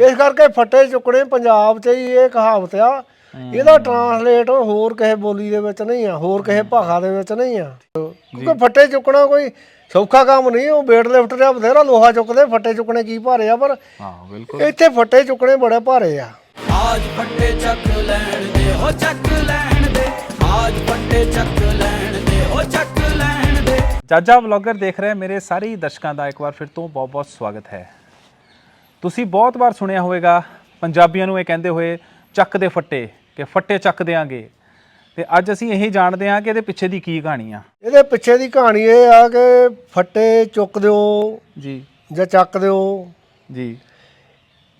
ਇਸ ਕਰਕੇ ਫੱਟੇ ਚੁੱਕਣੇ ਪੰਜਾਬ 'ਚ ਹੀ ਇਹ ਕਹਾਵਤ ਆ। ਇਹਦਾ ਟਰਾਂਸਲੇਟ ਹੋਰ ਕਿਸੇ ਬੋਲੀ ਦੇ ਵਿੱਚ ਨਹੀਂ ਆ ਹੋਰ ਕਿਸੇ ਭਾਸ਼ਾ ਦੇ ਵਿੱਚ ਨਹੀਂ ਆ। ਕਿਉਂਕਿ ਫੱਟੇ ਚੁੱਕਣਾ ਕੋਈ ਸੌਖਾ ਕੰਮ ਨਹੀਂ ਉਹ ਵੇਟ ਲਿਫਟ ਦਾ ਬਥੇਰਾ ਲੋਹਾ ਚੁੱਕਦੇ ਫੱਟੇ ਚੁੱਕਣੇ ਕੀ ਭਾਰੇ ਆ ਪਰ ਹਾਂ ਬਿਲਕੁਲ। ਇੱਥੇ ਫੱਟੇ ਚੁੱਕਣੇ ਬੜੇ ਭਾਰੇ ਆ। ਆਜ ਫੱਟੇ ਚੱਕ ਲੈਣ ਦੇ ਹੋ ਚੱਕ ਲੈਣ ਦੇ। ਆਜ ਫੱਟੇ ਚੱਕ ਲੈਣ ਦੇ ਹੋ ਚੱਕ ਲੈਣ ਦੇ। ਜਾਜਾ ਵਲੌਗਰ ਦੇਖ ਰਹੇ ਮੇਰੇ ਸਾਰੇ ਦਰਸ਼ਕਾਂ ਦਾ ਇੱਕ ਵਾਰ ਫਿਰ ਤੋਂ ਬਹੁਤ-ਬਹੁਤ ਸਵਾਗਤ ਹੈ। ਤੁਸੀਂ ਬਹੁਤ ਵਾਰ ਸੁਣਿਆ ਹੋਵੇਗਾ ਪੰਜਾਬੀਆਂ ਨੂੰ ਇਹ ਕਹਿੰਦੇ ਹੋਏ ਚੱਕ ਦੇ ਫੱਟੇ ਕਿ ਫੱਟੇ ਚੱਕ ਦੇਾਂਗੇ ਤੇ ਅੱਜ ਅਸੀਂ ਇਹੀ ਜਾਣਦੇ ਹਾਂ ਕਿ ਇਹਦੇ ਪਿੱਛੇ ਦੀ ਕੀ ਕਹਾਣੀ ਆ। ਇਹਦੇ ਪਿੱਛੇ ਦੀ ਕਹਾਣੀ ਇਹ ਆ ਕਿ ਫੱਟੇ ਚੁੱਕ ਦਿਓ ਜੀ। ਜਾਂ ਚੱਕ ਦਿਓ। ਜੀ।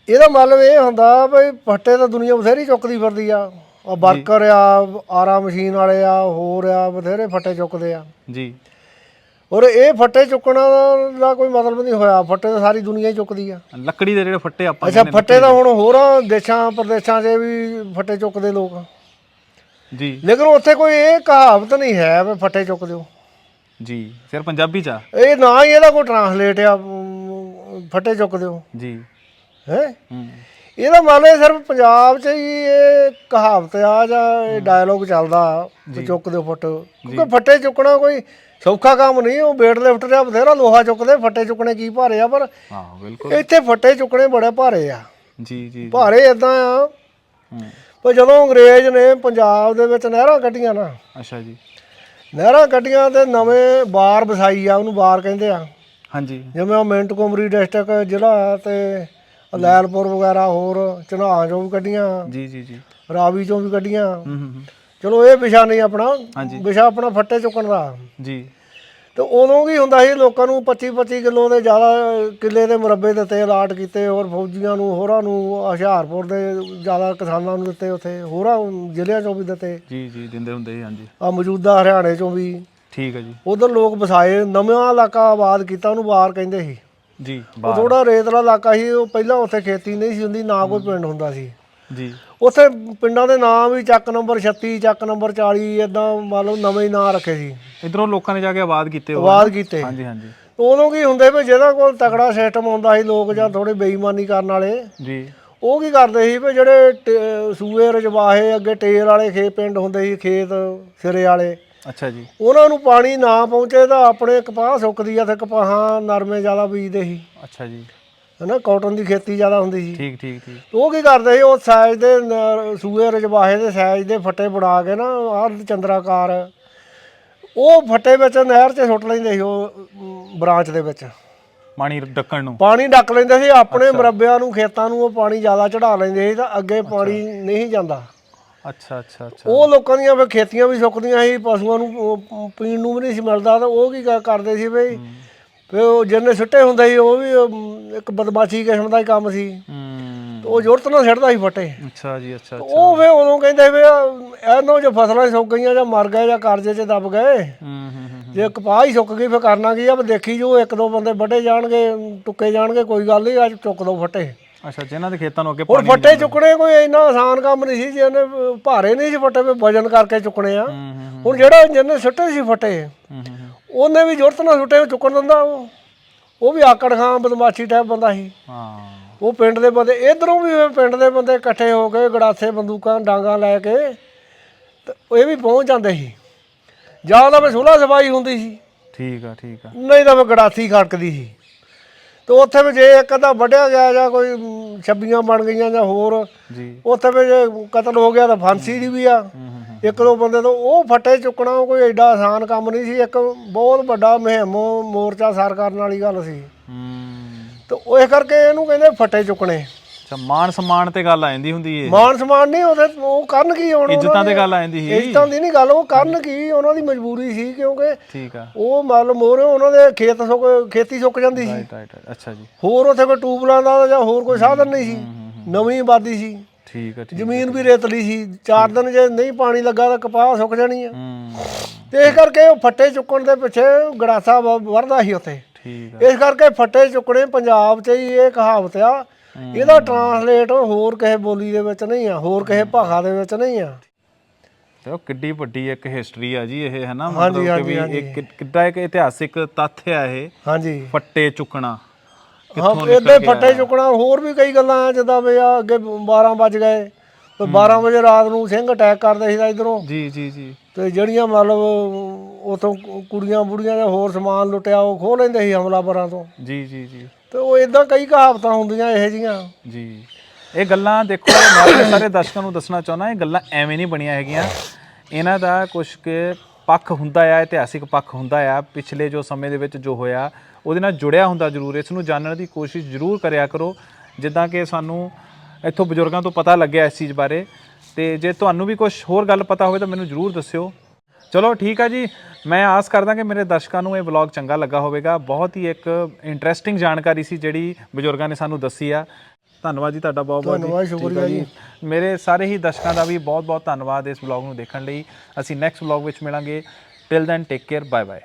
ਇਹਦਾ ਮਤਲਬ ਇਹ ਹੁੰਦਾ ਵੀ ਫੱਟੇ ਤਾਂ ਦੁਨੀਆ ਬਥੇਰੀ ਚੁੱਕਦੀ ਫਿਰਦੀ ਆ। ਆ ਵਰਕਰ ਆ ਆਰਾ ਮਸ਼ੀਨ ਵਾਲੇ ਆ ਹੋਰ ਆ ਬਥੇਰੇ ਫੱਟੇ ਚੁੱਕਦੇ ਆ। ਜੀ। ਔਰ ਇਹ ਫੱਟੇ ਚੁੱਕਣਾ ਦਾ ਕੋਈ ਮਤਲਬ ਨਹੀਂ ਹੋਇਆ। ਫੱਟੇ ਤਾਂ ਸਾਰੀ ਦੁਨੀਆ ਹੀ ਚੁੱਕਦੀ ਆ। ਲੱਕੜੀ ਦੇ ਜਿਹੜੇ ਫੱਟੇ ਆਪਾਂ ਅੱਛਾ ਫੱਟੇ ਤਾਂ ਹੁਣ ਹੋਰਾਂ ਦੇਸ਼ਾਂ ਪ੍ਰਦੇਸ਼ਾਂ 'ਚ ਵੀ ਫੱਟੇ ਚੁੱਕਦੇ ਲੋਕ। ਜੀ। ਲੇਕਿਨ ਉੱਥੇ ਕੋਈ ਇਹ ਕਹਾਵਤ ਨਹੀਂ ਹੈ ਵੀ ਫੱਟੇ ਚੁੱਕ ਦਿਓ। ਜੀ ਸਿਰ ਪੰਜਾਬੀ ਚ ਆ। ਇਹ ਨਾ ਹੀ ਇਹਦਾ ਕੋਈ ਟਰਾਂਸਲੇਟ ਆ ਅਮ, ਫੱਟੇ ਚੁੱਕ ਦਿਓ। ਜੀ। ਹੈ? ਹੂੰ। ਇਹਦਾ ਮਤਲਬ ਇਹ ਸਿਰਫ ਪੰਜਾਬ 'ਚ ਹੀ ਇਹ ਕਹਾਵਤ ਆ ਜਾਂ ਇਹ ਡਾਇਲੋਗ ਚੱਲਦਾ ਵੀ ਚੁੱਕ ਦਿਓ ਫੱਟ। ਕਿਉਂਕਿ ਫੱਟੇ ਚੁੱਕਣਾ ਕੋਈ ਸੌਖਾ ਕੰਮ ਨਹੀਂ ਉਹ ਵੇਟ ਲਿਫਟ ਦਾ ਬਥੇਰਾ ਲੋਹਾ ਚੁੱਕਦੇ ਫੱਟੇ ਚੁੱਕਣੇ ਕੀ ਭਾਰੇ ਆ ਪਰ ਹਾਂ ਬਿਲਕੁਲ। ਇੱਥੇ ਫੱਟੇ ਚੁੱਕਣੇ ਬੜੇ ਭਾਰੇ ਆ। ਜੀ ਜੀ ਭਾਰੇ ਇਦਾਂ ਆ। ਹੂੰ। ਪਰ ਜਦੋਂ ਅੰਗਰੇਜ਼ ਨੇ ਪੰਜਾਬ ਦੇ ਵਿੱਚ ਨਹਿਰਾਂ ਕੱਢੀਆਂ ਨਾ ਅੱਛਾ ਜੀ। ਨਹਿਰਾਂ ਕੱਢੀਆਂ ਤੇ ਨਵੇਂ ਬਾਰ ਵਸਾਈ ਆ ਉਹਨੂੰ ਬਾਰ ਕਹਿੰਦੇ ਆ। ਹਾਂਜੀ। ਜਿਵੇਂ ਉਹ ਮਿੰਟ ਕੁਮਰੀ ਡਿਸਟ੍ਰਿਕਟ ਜ਼ਿਲ੍ਹਾ ਤੇ ਲੈਲਪੁਰ ਵਗੈਰਾ ਹੋਰ ਚਨਾਹ ਚੋਂ ਵੀ ਕੱਢੀਆਂ। ਜੀ ਜੀ ਜੀ। ਰਾਵੀ ਚੋਂ ਵੀ ਕੱਢੀਆਂ। ਹੂੰ ਹੂੰ ਹੂੰ। ਚਲੋ ਇਹ ਵਿਸ਼ਾ ਨਹੀਂ ਆਪਣਾ। ਹਾਂਜੀ। ਵਿਸ਼ਾ ਆਪਣਾ ਫੱਟੇ ਚੁੱਕਣ ਦਾ। ਜੀ। ਤੇ ਉਦੋਂ ਕੀ ਹੁੰਦਾ ਸੀ ਲੋਕਾਂ ਨੂੰ 25 25 ਕਿਲੋ ਦੇ ਜ਼ਿਆਦਾ ਕਿੱਲੇ ਦੇ ਮੁਰੱਬੇ ਦਿੱਤੇ ਅਲਾਟ ਕੀਤੇ ਹੋਰ ਫੌਜੀਆਂ ਨੂੰ ਹੋਰਾਂ ਨੂੰ ਹੁਸ਼ਿਆਰਪੁਰ ਦੇ ਜ਼ਿਆਦਾ ਕਿਸਾਨਾਂ ਨੂੰ ਦਿੱਤੇ ਉੱਥੇ ਹੋਰਾਂ ਜ਼ਿਲ੍ਹਿਆਂ ਚੋਂ ਵੀ ਦਿੱਤੇ। ਜੀ ਜੀ ਦਿੰਦੇ ਹੁੰਦੇ ਸੀ ਹਾਂਜੀ। ਆ ਮੌਜੂਦਾ ਹਰਿਆਣੇ ਚੋਂ ਵੀ। ਠੀਕ ਹੈ ਜੀ। ਉਧਰ ਲੋਕ ਵਸਾਏ ਨਵਾਂ ਇਲਾਕਾ ਆਬਾਦ ਕੀਤਾ ਉਹਨੂੰ ਬਾਰ ਕਹਿੰਦੇ ਸੀ। ਜੀ। ਉਹ ਥੋੜਾ ਰੇਤਲਾ ਇਲਾਕਾ ਸੀ ਉਹ ਪਹਿਲਾਂ ਉੱਥੇ ਖੇਤੀ ਨਹੀਂ ਸੀ ਹੁੰਦੀ ਨਾ ਕੋਈ ਪਿੰਡ ਹੁੰਦਾ ਸੀ। ਜੀ। ਉੱਥੇ ਪਿੰਡਾਂ ਦੇ ਨਾਮ ਵੀ ਚੱਕ ਨੰਬਰ 36 ਚੱਕ ਨੰਬਰ 40 ਇਦਾਂ ਮੰਨ ਲਓ ਨਵੇਂ ਹੀ ਨਾਂ ਰੱਖੇ ਸੀ। ਇਧਰੋਂ ਲੋਕਾਂ ਨੇ ਜਾ ਕੇ ਆਬਾਦ ਕੀਤੇ ਆਬਾਦ ਕੀਤੇ। ਹਾਂਜੀ ਹਾਂਜੀ। ਉਦੋਂ ਕੀ ਹੁੰਦੇ ਵੀ ਜਿਹਦਾ ਕੋਲ ਤਕੜਾ ਸਿਸਟਮ ਹੁੰਦਾ ਸੀ ਲੋਕ ਜਾਂ ਥੋੜੇ ਬੇਈਮਾਨੀ ਕਰਨ ਵਾਲੇ ਜੀ। ਉਹ ਕੀ ਕਰਦੇ ਸੀ ਵੀ ਜਿਹੜੇ ਸੂਏ ਰਜਵਾਹੇ ਅੱਗੇ ਟੇਰ ਵਾਲੇ ਖੇਤ ਪਿੰਡ ਹੁੰਦੇ ਸੀ ਖੇਤ ਸਿਰੇ ਵਾਲੇ ਅੱਛਾ ਜੀ। ਉਹਨਾਂ ਨੂੰ ਪਾਣੀ ਨਾ ਪਹੁੰਚੇ ਤਾਂ ਆਪਣੇ ਕਪਾਹ ਸੁੱਕਦੀ ਆ ਤੇ ਕਪਾਹਾਂ ਨਰਮੇ ਜ਼ਿਆਦਾ ਬੀਜਦੇ ਸੀ। ਅੱਛਾ ਜੀ। ਹਨਾ ਕਾਟਨ ਦੀ ਖੇਤੀ ਜ਼ਿਆਦਾ ਹੁੰਦੀ ਸੀ। ਠੀਕ ਠੀਕ ਠੀਕ। ਉਹ ਕੀ ਕਰਦੇ ਸੀ ਉਹ ਸਾਈਜ਼ ਦੇ ਨ- ਸੂਏ ਰਜਵਾਹੇ ਦੇ ਸਾਈਜ਼ ਦੇ ਫੱਟੇ ਬਣਾ ਕੇ ਨਾ ਆਹ ਚੰਦਰਾਕਾਰ ਉਹ ਫੱਟੇ ਵਿੱਚ ਨਹਿਰ 'ਚ ਸੁੱਟ ਲੈਂਦੇ ਸੀ ਉਹ ਬ੍ਰਾਂਚ ਦੇ ਵਿੱਚ। ਪਾਣੀ ਡੱਕਣ ਨੂੰ। ਪਾਣੀ ਡੱਕ ਲੈਂਦੇ ਸੀ ਆਪਣੇ ਮਰੱਬਿਆਂ ਨੂੰ ਖੇਤਾਂ ਨੂੰ ਉਹ ਪਾਣੀ ਜ਼ਿਆਦਾ ਚੜਾ ਲੈਂਦੇ ਸੀ ਤਾਂ ਅੱਗੇ ਪਾਣੀ ਨਹੀਂ ਜਾਂਦਾ। ਅੱਛਾ ਅੱਛਾ ਅੱਛਾ। ਉਹ ਲੋਕਾਂ ਦੀਆਂ ਫਿਰ ਖੇਤੀਆਂ ਵੀ ਸੁੱਕਦੀਆਂ ਸੀ ਪਸ਼ੂਆਂ ਨੂੰ ਉਹ ਪੀਣ ਨੂੰ ਵੀ ਨਹੀਂ ਸੀ ਮਿਲਦਾ ਤਾਂ ਉਹ ਕੀ ਕ- ਕਰਦੇ ਸੀ ਬਈ। ਫਿਰ ਉਹ ਜਿਹਨੇ ਸੁੱਟੇ ਹੁੰਦੇ ਸੀ ਉਹ ਵੀ ਅਮ, ਇੱਕ ਬਦਮਾਸ਼ੀ ਕਿਸਮ ਦਾ ਹੀ ਕੰਮ ਸੀ। ਹੂੰ। ਉਹ ਜ਼ਰੂਰਤ ਨਾਲ ਸਿੱਟਦਾ ਸੀ ਫੱਟੇ। ਅੱਛਾ ਜੀ ਅੱਛਾ ਅੱਛਾ। ਉਹ ਫੇ ਉਦੋਂ ਕਹਿੰਦੇ ਵੀ ਇਹਨੋਂ ਜੋ ਫਸਲਾਂ ਸੁੱਕ ਗਈਆਂ ਜਾਂ ਮਰ ਗਏ ਜਾਂ ਕਰਜ਼ੇ 'ਚ ਦਬ ਗਏ। ਹੂੰ ਹੂੰ ਹੂੰ ਜੇ ਕਪਾਹ ਹੀ ਸੁੱਕ ਗਈ ਫੇ ਕਰਨਾ ਕੀ ਆ? ਵੀ ਦੇਖੀ ਜੋ ਇੱਕ ਦੋ ਬੰਦੇ ਵੱਢੇ ਜਾਣਗੇ ਟੁੱਕੇ ਜਾਣਗੇ ਕੋਈ ਗੱਲ ਨਹੀਂ ਅੱਜ ਚੁੱਕ ਦੋ ਫੱਟੇ। ਅੱਛਾ ਜਿਨ੍ਹਾਂ ਦੇ ਖੇਤਾਂ ਨੂੰ ਅੱਗੇ ਹੁਣ ਫੱਟੇ ਚੁੱਕਣੇ ਕੋਈ ਇੰਨਾ ਆਸਾਨ ਕੰਮ ਨਹੀਂ ਸੀ ਜਿਹਨੇ ਅਹ, ਭਾਰੇ ਨਹੀਂ ਸੀ ਫੱਟੇ ਵੀ ਵਜਨ ਕਰਕੇ ਚੁੱਕਣੇ ਆ। ਹੂੰ ਹੂੰ ਹੁਣ ਜਿਹੜਾ ਜਿਹਨੇ ਸੁੱਟੇ ਸੀ ਫੱਟੇ ਹੂੰ ਹੂੰ, ਹੂੰ। ਉਹਨੇ ਵੀ ਜ਼ਰੂਰਤ ਨਾਲ ਸੁੱਟੇ ਚੁੱਕਣ ਦਿੰਦਾ ਉਹ। ਉਹ ਵੀ ਆਕੜ ਖਾਂ ਬਦਮਾਸ਼ੀ ਟਾਈਪ ਬੰਦਾ ਸੀ। ਹਾਂ। ਉਹ ਪਿੰਡ ਦੇ ਬੰਦੇ ਇਧਰੋਂ ਵੀ ਫਿਰ ਪਿੰਡ ਦੇ ਬੰਦੇ ਇਕੱਠੇ ਹੋ ਕੇ ਗੜਾਸੇ ਬੰਦੂਕਾਂ ਡਾਂਗਾ ਲੈ ਕੇ ਤੇ ਇਹ ਵੀ ਪਹੁੰਚ ਜਾਂਦੇ ਸੀ। ਜਾਂ ਤਾਂ ਫਿਰ ਸੁਲਾ ਸਫ਼ਾਈ ਹੁੰਦੀ ਸੀ। ਠੀਕ ਆ ਠੀਕ ਆ। ਨਹੀਂ ਤਾਂ ਫਿਰ ਗੜਾਸੀ ਖੜਕਦੀ ਸੀ। ਤੇ ਉੱਥੇ ਵੀ ਜੇ ਇੱਕ ਅੱਧਾ ਵੱਢਿਆ ਗਿਆ ਜਾਂ ਕੋਈ ਛੱਬੀਆਂ ਬਣ ਗਈਆਂ ਜਾਂ ਹੋਰ ਜੀ। ਉੱਥੇ ਵੀ ਜੇ ਕਤਲ ਹੋ ਗਿਆ ਤਾਂ ਫਾਂਸੀ ਦੀ ਵੀ ਆ। ਇੱਕ ਦੋ ਬੰਦੇ ਤੋਂ ਉਹ ਫੱਟੇ ਚੁੱਕਣਾ ਕੋਈ ਐਡਾ ਆਸਾਨ ਕੰਮ ਨਹੀਂ ਸੀ। ਇੱਕ ਬਹੁਤ ਵੱਡਾ ਮੁਹਿੰਮ ਮੋਰਚਾ ਸਰ ਕਰਨ ਵਾਲੀ ਗੱਲ ਸੀ। ਹੂੰ। ਤੇ ਉਹ ਇਸ ਕਰਕੇ ਇਹਨੂੰ ਕਹਿੰਦੇ ਫੱਟੇ ਚੁੱਕਣੇ। ਅੱਛਾ ਮਾਨ ਸਨਮਾਨ ਤੇ ਗੱਲ ਆ ਜਾਂਦੀ ਹੁੰਦੀ ਏ। ਮਾਨ ਸਮਾਨ ਨਹੀਂ ਉਹਦੇ ਉਹ ਕਰਨ ਕੀ ਹੁਣ ਇੱਜ਼ਤਾਂ ਤੇ ਗੱਲ ਆ ਜਾਂਦੀ ਸੀ। ਇੱਜ਼ਤਾਂ ਦੀ ਨਹੀਂ ਗੱਲ ਉਹ ਕਰਨ ਕੀ? ਉਹਨਾਂ ਦੀ ਮਜਬੂਰੀ ਸੀ ਕਿਉਂਕਿ ਠੀਕ ਆ। ਉਹ ਮੰਨ ਲਓ ਮੋਰੇ ਉਹਨਾਂ ਦੇ ਖੇਤ ਸੁੱਕ ਖੇਤੀ ਸੁੱਕ ਜਾਂਦੀ ਸੀ। ਰਾਈਟ ਰਾਈਟ ਅੱਛਾ ਜੀ। ਹੋਰ ਉੱਥੇ ਕੋਈ ਟੂਬਲਾਂ ਦਾ ਜਾਂ ਹੋਰ ਕੋਈ ਸਾਧਨ ਨਹੀਂ ਸੀ। ਨਵੀਂ ਆਬਾਦੀ ਸੀ। ਠੀਕ ਆ ਠੀਕ ਜ਼ਮੀਨ ਵੀ ਰੇਤਲੀ ਸੀ। ਚਾਰ ਦਿਨ ਜੇ ਨਹੀਂ ਪਾਣੀ ਲੱਗਾ ਤਾਂ ਕਪਾਹ ਸੁੱਕ ਜਾਣੀ ਆ। ਹੂੰ। ਤੇ ਇਸ ਕਰਕੇ ਉਹ ਫੱਟੇ ਚੁੱਕਣ ਦੇ ਪਿੱਛੇ ਗੜਾਸਾ ਵ- ਵਰਦਾ ਸੀ ਉੱਥੇ। ਠੀਕ ਆ। ਇਸ ਕਰਕੇ ਫੱਟੇ ਚੁੱਕਣੇ ਪੰਜਾਬ 'ਚ ਹੀ ਇਹ ਕਹਾਵਤ ਆ। ਇਹਦਾ ਟਰਾਂਸਲੇਟ ਹੋਰ ਕਿਸੇ ਬੋਲੀ ਦੇ ਵਿੱਚ ਨਹੀਂ ਆ ਹੋਰ ਕਿਸੇ ਭਾਸ਼ਾ ਦੇ ਵਿੱਚ ਨਹੀਂ ਆ। ਤੇ ਉਹ ਕਿੱਡੀ ਵੱਡੀ ਇੱਕ ਹਿਸਟਰੀ ਆ ਜੀ ਇਹ ਹੈ ਨਾ ਮਤਲਬ ਕਿ ਵੀ ਹਾਂਜੀ, ਇਹ ਕਿ- ਕਿੱਡਾ ਇੱਕ ਇਤਿਹਾਸਿਕ ਤੱਥ ਆ ਇਹ। ਹਾਂਜੀ। ਫੱਟੇ ਚੁੱਕਣਾ। ਹਾਂ ਇਦਾਂ ਫੱਟੇ ਚੁੱਕਣਾ ਹੋਰ ਵੀ ਕਈ ਗੱਲਾਂ ਆ ਜਿੱਦਾਂ ਵੀ ਆ ਅੱਗੇ 12 ਵੱਜ ਗਏ ਤੇ 12 ਵਜੇ ਰਾਤ ਨੂੰ ਸਿੰਘ ਅਟੈਕ ਕਰਦੇ ਸੀ ਇਧਰੋਂ। ਜੀ ਜੀ ਜੀ। ਤੇ ਜਿਹੜੀਆਂ ਮਤਲਬ ਉਥੋਂ ਕੁੜੀਆਂ ਬੁੜੀਆਂ ਜਾਂ ਹੋਰ ਸਮਾਨ ਲੁੱਟਿਆ ਉਹ ਖੋਹ ਲੈਂਦੇ ਸੀ ਹਮਲਾਵਰਾਂ ਤੋਂ। ਜੀ ਜੀ ਜੀ। ਤੇ ਉਹ ਇਦਾਂ ਕਈ ਕਹਾਵਤਾਂ ਹੁੰਦੀਆਂ ਇਹੋ ਜੀਆਂ ਜੀ। ਇਹ ਗੱਲਾਂ ਦੇਖੋ ਮੈਂ ਸਾਰੇ ਦਰਸ਼ਕਾਂ ਨੂੰ ਦੱਸਣਾ ਚਾਹੁੰਦਾ ਇਹ ਗੱਲਾਂ ਐਵੇਂ ਨਹੀਂ ਬਣੀਆਂ ਹੈਗੀਆਂ। ਇਹਨਾਂ ਦਾ ਕੁਝ ਕਿ ਪੱਖ ਹੁੰਦਾ ਆ ਇਤਿਹਾਸਿਕ ਪੱਖ ਹੁੰਦਾ ਆ। ਪਿਛਲੇ ਜੋ ਸਮੇਂ ਦੇ ਵਿੱਚ ਜੋ ਹੋਇਆ ਉਹਦੇ ਨਾਲ ਜੁੜਿਆ ਹੁੰਦਾ ਜ਼ਰੂਰ। ਇਸ ਨੂੰ ਜਾਣਨ ਦੀ ਕੋਸ਼ਿਸ਼ ਜ਼ਰੂਰ ਕਰਿਆ ਕਰੋ। ਜਿੱਦਾਂ ਕਿ ਸਾਨੂੰ ਇੱਥੋਂ ਬਜ਼ੁਰਗਾਂ ਤੋਂ ਪਤਾ ਲੱਗਿਆ ਇਸ ਚੀਜ਼ ਬਾਰੇ। ਤੇ ਜੇ ਤੁਹਾਨੂੰ ਵੀ ਕੁਝ ਹੋਰ ਗੱਲ ਪਤਾ ਹੋਵੇ ਤਾਂ ਮੈਨੂੰ ਜ਼ਰੂਰ ਦੱਸਿਓ। ਚਲੋ ਠੀਕ ਆ ਜੀ। ਮੈਂ ਆਸ ਕਰਦਾ ਕਿ ਮੇਰੇ ਦਰਸ਼ਕਾਂ ਨੂੰ ਇਹ ਵਲੌਗ ਚੰਗਾ ਲੱਗਾ ਹੋਵੇਗਾ। ਬਹੁਤ ਹੀ ਇੱਕ ਇੰਟਰਸਟਿੰਗ ਜਾਣਕਾਰੀ ਸੀ ਜਿਹੜੀ ਬਜ਼ੁਰਗਾਂ ਨੇ ਸਾਨੂੰ ਦੱਸੀ ਆ। ਧੰਨਵਾਦ ਜੀ ਤੁਹਾਡਾ ਬਹੁਤ ਬਹੁਤ ਧੰਨਵਾਦ, ਸ਼ੁਕਰੀਆ ਜੀ। ਮੇਰੇ ਸਾਰੇ ਹੀ ਦਰਸ਼ਕਾਂ ਦਾ ਵੀ ਬਹੁਤ ਬਹੁਤ ਧੰਨਵਾਦ ਇਸ ਵਲੌਗ ਨੂੰ ਦੇਖਣ ਲਈ। ਅਸੀਂ ਨੈਕਸਟ ਵਲੌਗ ਵਿੱਚ ਮਿਲਾਂਗੇ। Till then take care bye bye